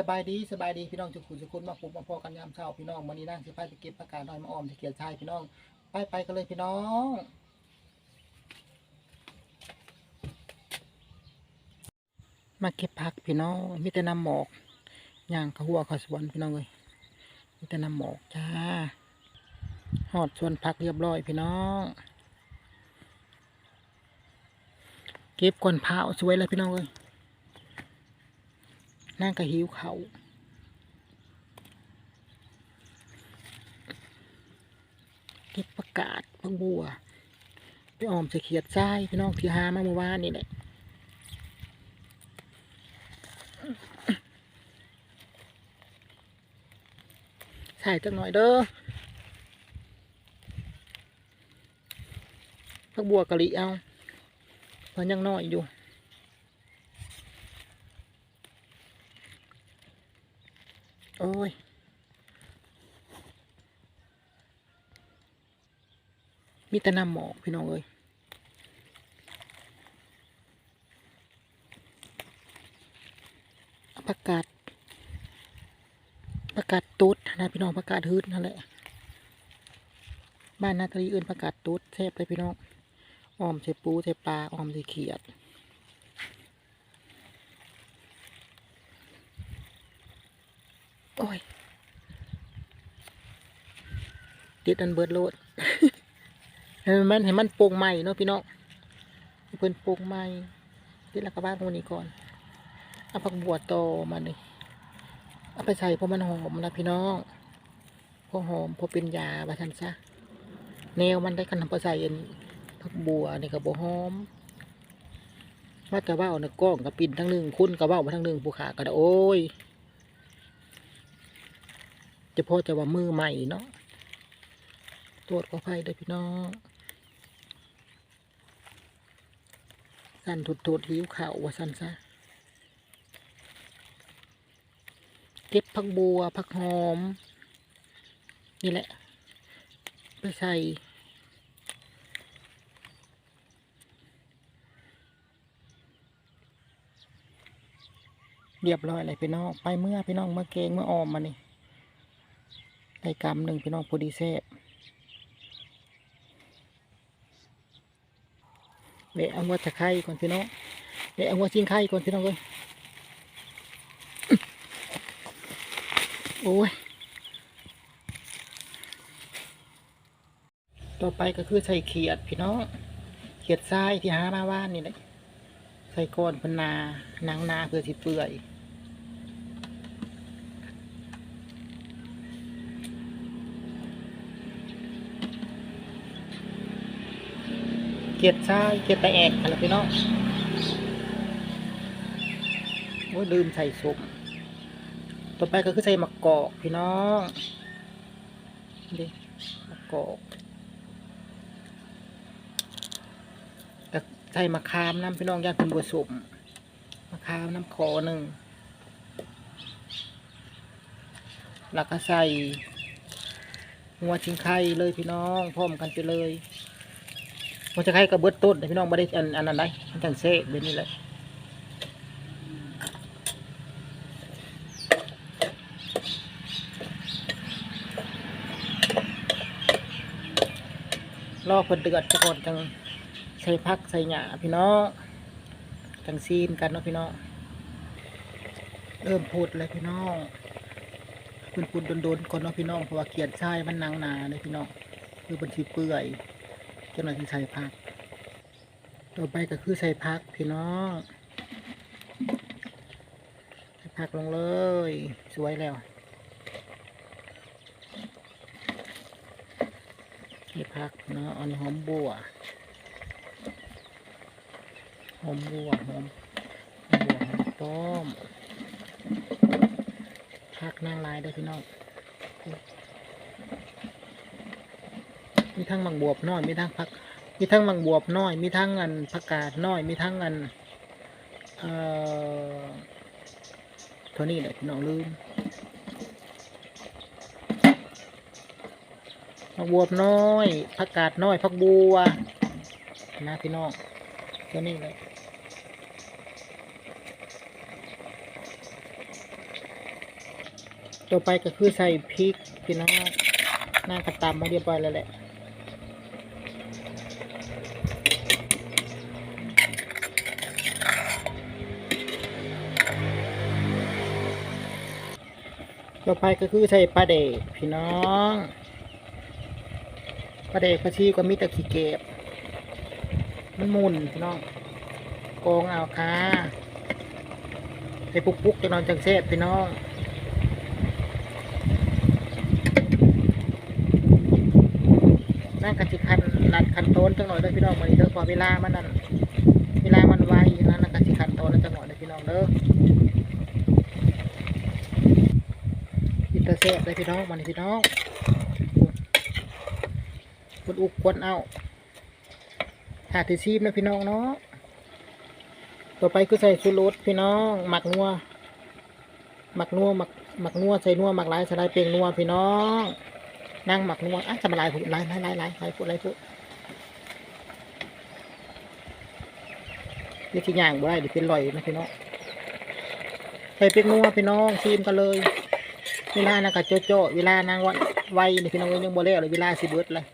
สบายดีสบายดีพี่น้องจุกขุนจุกคุณมาพบมาพอกันยามเช้าพี่น้องวันนี้นั่งสิไปไปเก็บผักกาดน้อยมาออมที่เกียรชายพี่น้องไปไปกันเลยพี่น้องมาเก็บผักพี่น้องมีแต่น้ำหมอกย่างขาหัวขาสวนพี่น้องเลยมีแต่น้ำหมอกจ้าหอดสวนผักเรียบร้อยพี่น้องเก็บก่อนเผาสวยเลยพี่น้องเลย นั่งก็หิวเขาเก็บประกาศพังบัว ไปออมใส่เขียดทรายพี่น้องที่หามาเมื่อวานนี่แหละใส่จักหน่อยเด้อพักบัวกะลิเอาเพราะยังน้อยอยู่ โอ้ยมีแต่น้ำหมอกพี่น้องเอ้ยประกาศ ประกาศตุ๊ดนะพี่น้องประกาศฮืดนั่นแหละ บ้านนาตาลีอื่นประกาศตุ๊ดแซ่บเลยพี่น้องออมใส่ปูใส่ปลาออมใส่เขียด โอ้ยติดอันเบิดโลดให้มันให้มันโปร่งใหม่เนาะพี่น้องเพิ่นโปร่งใหม่ติดแล้วก็บ้านตรงนี้ก่อนเอาผักบัวโตมาเลยเอาไปใส่เพราะมันหอมนะพี่น้องเพราะหอมเพราะเป็นยาบาทันซะแนวมันได้กันทำไปใส่อันผักบัวนี่ก็บ่หอมว่าแต่ว่าเอาในกล้องกับปิ่นทั้งหนึ่งคุณกับว่ามาทั้งหนึ่งผู้ขาก็ได้โอ้ย จะพอจะว่ามือใหม่เนาะตรวจขอไฟด้พี่น้องสั่นถุดถุดหิวข่าวว่าสั่นซะเก็บผักบัวผักหอม นี่แหละ ไปใส่เรียบร้อยเลยพี่น้อง ไปเมื่อพี่น้องเมื่อเกงเมื่อออมมานี่ ได้กำหนึ่งพี่น้องพอดีแซ่บเดี๋ยวเอาหัวตะไคร้ก่อนพี่น้องเดี๋ยวเอาหัวชิงไข่ก่อนพี่น้องเลยโอ้ย ต่อไปก็คือใส่เขียดพี่น้อง เขียดทรายที่หามาว่านนี่แหละใส่ก้อนพนนาหนังนาเพื่อสิเปื่อย เกียดซ้ายเกียดตะแอกอะไรพี่น้องโอ้ยลืมใส่สุกต่อไปก็คือใส่มะกอกพี่น้องดิมะกอกก็ใส่มะขามน้ำพี่น้องย่างคุณบัวสุมมะขามน้ำคอหนึ่งแล้วก็ใส่หัวชิงไข่เลยพี่น้องพร้อมกันไปเลย มันจะให้กระเบิดต้นแต่พี่น้องไม่ได้อันอันนั้นได้มันจังเซ่เดี๋ยวนี้เลยรอเพิ่นเดือดจะก่อนจังใส่พักใส่หญ้าพี่น้องจังซีมกันเนาะพี่น้องเริ่มพูดเลยพี่น้องเพิ่นพูดโดนๆก่อนเนาะพี่น้องเพราะว่าเขียนชายมันนางนาเลยพี่น้องคือบัญชีเปื่อย เจ้าหน้าที่ใส่พัก ต่อไปก็คือใส่พักพี่น้องใส่พักลงเลย สวยแล้วใส่พักเนาะอันนี้หอมบัวหอมบัวหอมหอมบัวหอมต้มพักนางลายเด้พี่น้อง มีทั้งมังบวบน้อย มีทั้งผัก มีทั้งมังบวบน้อย มีทั้งอันผักกาดน้อย มีทั้งอันเอ่อเท่านี้แหละพี่น้องลืมมังบวบน้อยผักกาดน้อยผักบัวนะพี่น้องเท่านี้เลยต่อไปก็คือใส่พริกพี่น้องน่ากระตำมาเรียบร้อยแล้วแหละ ต่อไปก็คือใส่ปลาเดกพี่น้องปลาเดกปลาชีก็มีแต่ขี้เก็บ มันมุนพี่น้องกองเอาค่ะใส่ปุกๆจะนอนจังเซฟพี่น้องนั่นกะสิคันนัดคันโตนจังหน่อยเด้อพี่น้องมันนี้เด้อพอเวลามันนั่นเวลามันไวนั่นนะกะสิคันโตนแล้วจังหน่อยเด้อพี่น้องเด้อ อินเตอร์เซฟเลยพี่น้องมันนี่พี่น้องกดอุกกดเอาหาที่ซีมนะพี่น้องเนาะต่อไปคือใส่ชูรสพี่น้องหมักนัวหมักนัวหมักหมักนัวใส่นัวหมักหลายสลายเปลงนัวพี่น้องนั่งหมักนัวอะจะมาลายพูดลายลายลายลายลายพูดลายพูดเรียกที่ย่างบ่ได้เดี๋ยวเป็นรอยนะพี่น้องใส่เป็กนัวพี่น้องซีมกันเลย เวลานะกะโจโจเวลานางวันไวนี่พี่น้องเอ้ยยังบ่แล้วเลยเวลาสิเบิดเลย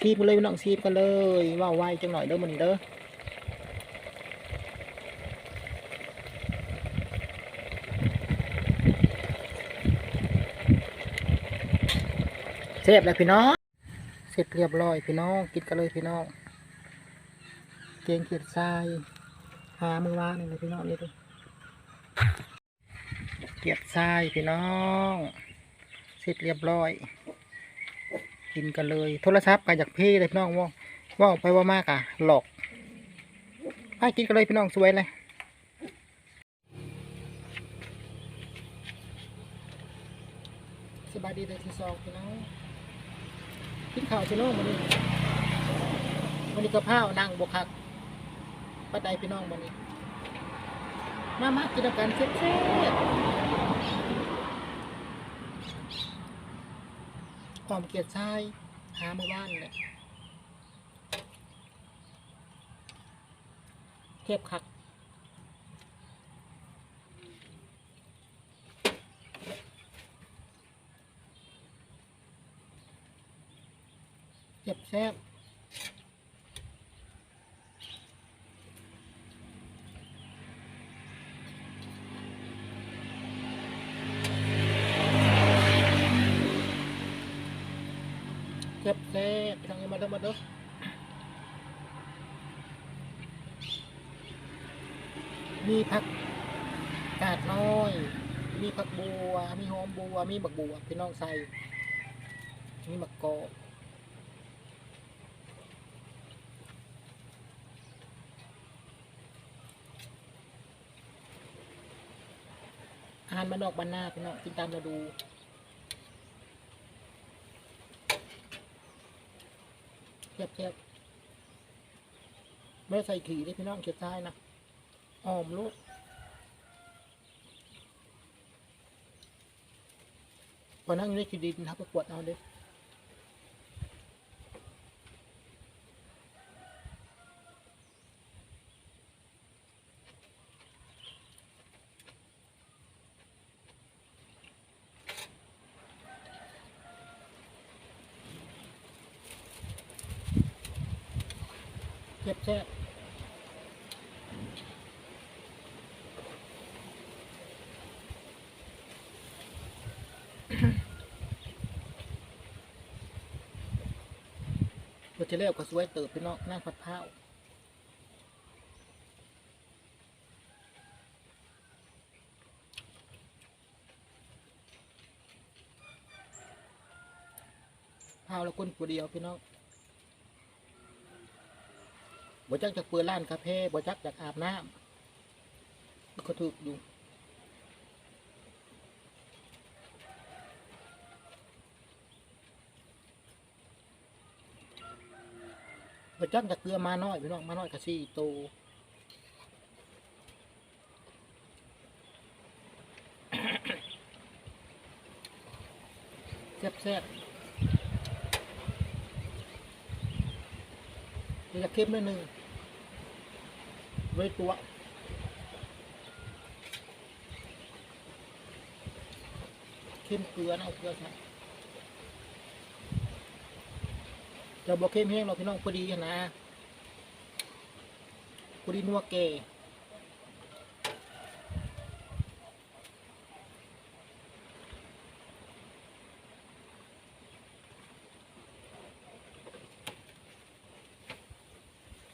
ซีมกันเลยพี่น้องซีมกันเลยว่าไวจังหน่อยเด้อมันนี้เด้อเสร็จแล้วพี่น้องเสร็จเรียบร้อยพี่น้องกินกันเลยพี่น้องเกงเขียดทรายหามือวานี่เลยพี่น้องนี่ดู เกียดทรายพี่น้องเสร็จเรียบร้อย กินกันเลย โทรศัพท์กันจากพี่เลยพี่น้องว่าว่าไปว่ามากอะ หลอกไปกินกันเลยพี่น้องสวยเลยสบายดีเลยที่สองพี่น้องกินข้าวพี่น้องวันนี้วันนี้กะเพรานั่งบวกคักปัดใดพี่น้องวันนี้ มามากินกันเซ็ตความเกลียดชายหามาบ้านเนี่ยเทพคักเจ็บแซ่บ เจ็บแซ่บทางนี้มาเด้อมาเด้อมีผักกาดน้อย มีผักบัว มีหอมบัว มีบักบัวพี่น้องใส่มีมะกอกอาหารมันนอกบ้านหน้าพี่น้องกินตามฤดู บเทียบไม่ใส่ขี่ได้พี่น้องเก็บท้ายนะหอมลูกพอนั่งอยู่ในขีดินครับประกวดเอาเด้อ แซ่บตัวที่เรียกก็สวยเติบพี่น้องหน้าผัดข้าวข้าแล้วคนผู้เดียวพี่น้อง บ่จักจากเปิดร้านกาแฟบ่จักจากอาบน้ำก็ถูกอยู่บ่จักจากเกลือมาน้อยพี่น้องมาน้อยก็สี่โตแซ่บแซ่บจะเข้มนิดนึง ไว้ตัวเข้มเกลือนะเอาเกลือใส่จะบอกเข้มแห้งเราพี่น้องพอดีนะพอดีนัวแก่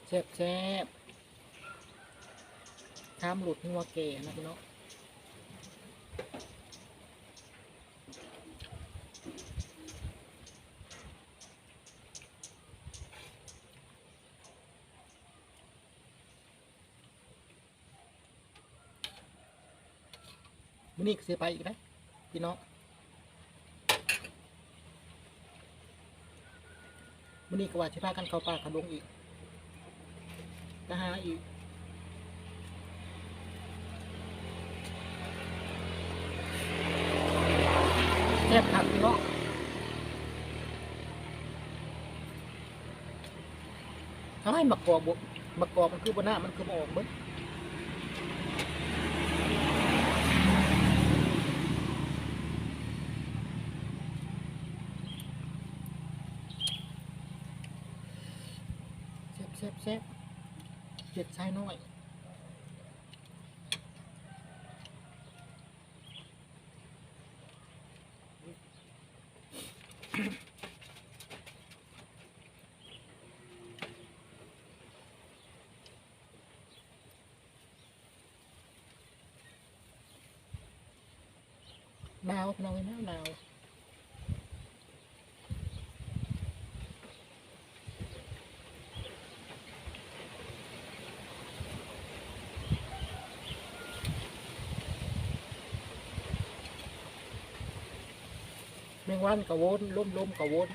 แซ่บแซ่บ ทำหลุดนัวแก่นะพี่น้องมื้อนี้ก็สิไปอีกนะพี่น้องมื้อนี้ก็ว่าสิพากันเข้าป่าเขาดงอีกนะฮะอีก แซ่บคักพี่น้องทำไมมะกอกบมะกอกมันคือบ่หน้ามันคือออกเบิดเซฟเซฟเซฟเจ็ดชายน้อย หนาวพี่น้อ งวันกระวนล้มล้มกระวน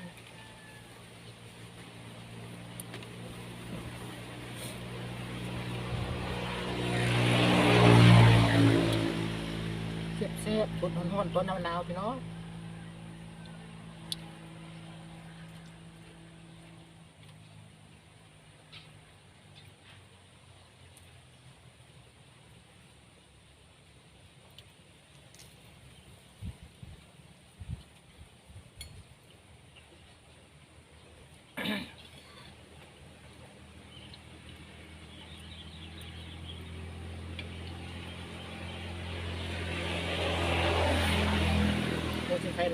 เสียบเสียบบนห้อนๆตัวหนาวๆพี่น้อง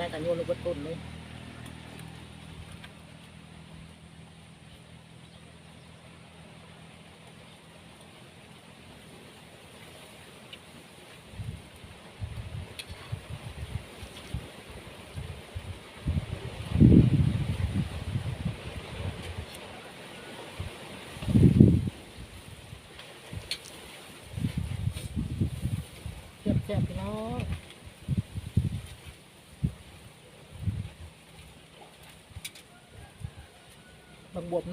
โมสิใครแรงกันโยนลงบนต้นเลยเสียบเสียบพี่น้อง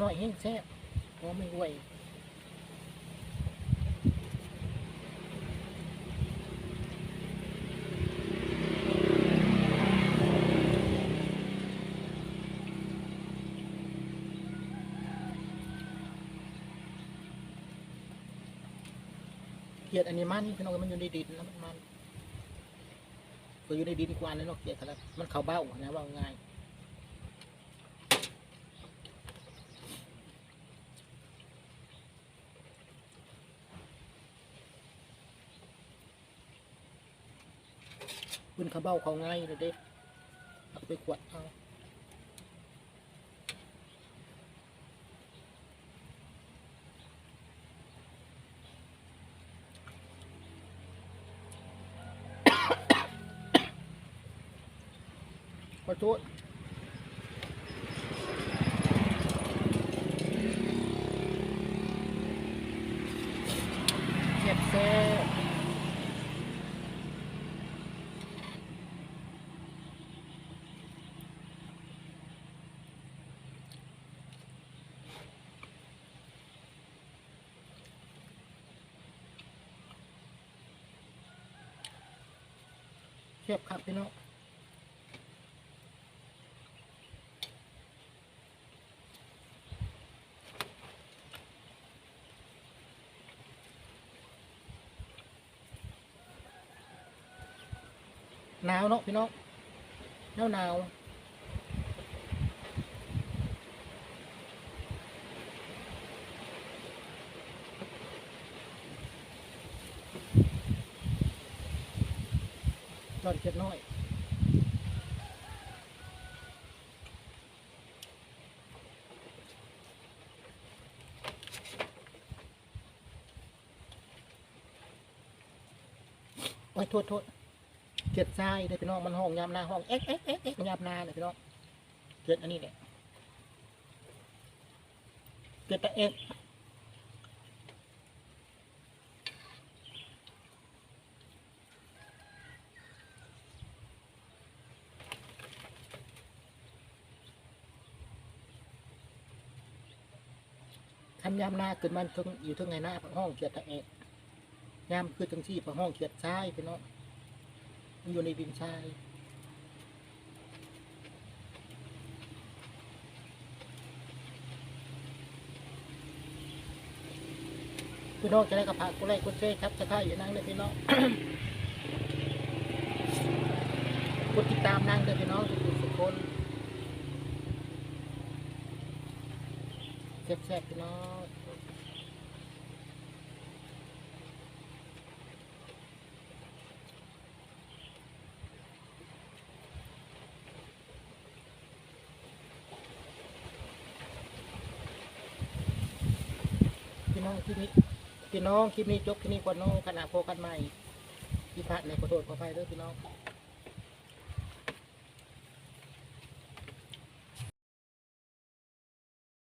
น้อยแห้งแซ่บเพราะไม่ไหวเกียดอันนี้มันพี่น้องมันอยู่ในดินแล้วมันมันก็อยู่ในดินกว่านั่นเนาะเกียดครับมันเขาเบ้านะว่าง่าย ขึ้นเขาเบ้าเขาง่ายเลยเด้เอาไปขวดเอาขอโทษเจ็บแซ่บ เทียบครับพี่น้องหนาวเนาะพี่น้องหนาวหนาวต อนเจ็ดน้อยโอ้ยโทษโทษเก็ดทรายเลยพี่น้องมันห้องยามนาห้องเอ๊ะเอ๊ะเอ๊ะเอ๊ะยามนาเลยพี่น้องเก็ดอันนี้เนี่ยเก็ดตะเอ๊ะ ทำยามนาเกิดมันถึงอยู่ถึงไงหน้าห้องเกล็ดตะเอ๊ะยามคือจังที่พระห้องเขียดทรายพี่น้องมันอยู่ในดินทรายพี่น้องจะได้กระพากกุไลกุเซ่ครับจะท่ายอยู่นั่งเลยพี่น้องกดติดตามนั่งเลยพี่น้องทุกทุกคน แซ่บๆพี่น้องพี่น้องคลิปนี้พี่น้องคลิปนี้จบคลิปนี้ก่อนน้องขณะโฟกันใหม่พี่พัดในขอโทษขออภัยด้วยพี่น้อง